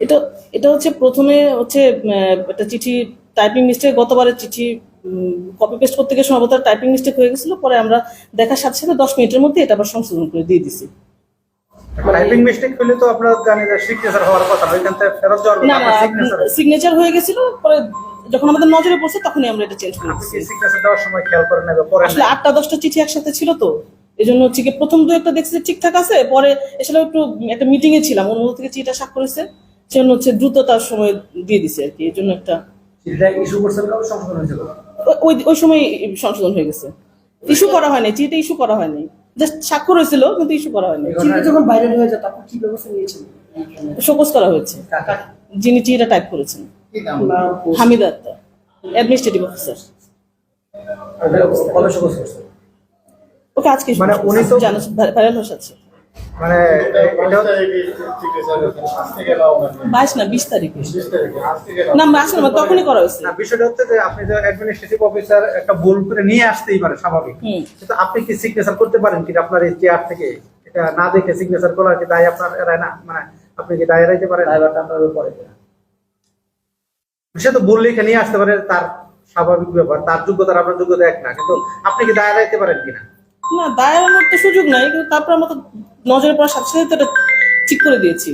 এটা এটা হচ্ছে প্রথমে হচ্ছে একটা চিঠি টাইপিং মিস্টেক গতবারের চিঠি কপি পেস্ট করতে গিয়ে সম্ভবত টাইপিং মিস্টেক হয়ে গেছিল পরে আমরা দেখার সাথে সাথে দশ মিনিটের মধ্যে এটা আবার সংশোধন করে দিয়ে দিছি। টাইপিং মিস্টেক হলে তো আপনারা জানেন সিগনেচার হওয়ার কথা ওইখান থেকে ফেরত যাওয়ার না সিগনেচার সিগনেচার হয়ে গেছিল পরে যখন আমাদের নজরে পড়ছে তখনই আমরা এটা চেঞ্জ করে আপনি দিচ্ছি কি সিগনেচার দেওয়ার সময় খেয়াল করে নেবে পরে আসলে আটটা দশটা চিঠি একসাথে ছিল তো। এই জন্য হচ্ছে কি প্রথম দু একটা দেখছি যে ঠিকঠাক আছে পরে আসলে একটু একটা মিটিং এ ছিলাম অনুমোদ থেকে চিঠিটা স্বাক্ষরিছে সেজন্য হচ্ছে দ্রুততার সময় দিয়ে দিছে আর কি এই জন্য একটা চিঠিটা ওই ওই সময় সংশোধন হয়ে গেছে। ইস্যু করা হয়নি চিঠিটা ইস্যু করা হয়নি। জাস্ট স্বাক্ষর হয়েছিল কিন্তু ইস্যু করা হয়নি। চিঠি যখন ভাইরাল হয়ে যায় তখন কি ব্যবস্থা নিয়েছেন? শোকজ করা হয়েছে। যিনি চিঠিটা টাইপ করেছেন। হামিদা আক্তার অ্যাডমিনিস্ট্রেটিভ অফিসার কবে শোকজ করছেন? ওকে আজকে মানে উনি তো- জানো ভাইরাল হয়ে মানে বাইশ না বিশ তারিখে। না আসলে না, তখনই করা হয়েছে। না বিষয়টা হচ্ছে যে আপনি যে অ্যাডমিনিস্ট্রেটিভ অফিসার একটা ভুল করে নিয়ে আসতেই পারে স্বাভাবিক। কিন্তু আপনি কি সিগনেচার করতে পারেন কি আপনার এই চেয়ার থেকে? এটা না দেখে সিগনেচার করার কি দায় আপনার এড়ায় না? মানে আপনি কি দায় এড়াইতে পারেন? ড্রাইভারটা আপনার উপরে সে তো ভুল লিখে নিয়ে আসতে পারে তার স্বাভাবিক ব্যাপার তার যোগ্যতার আপনার যোগ্যতা এক না। কিন্তু আপনি কি দায় এড়াইতে পারেন কিনা? না দায়ের তো সুযোগ নাই, কিন্তু তারপর আমরা তো নজরে পড়ার সাথে সাথে তো এটা ঠিক করে দিয়েছি।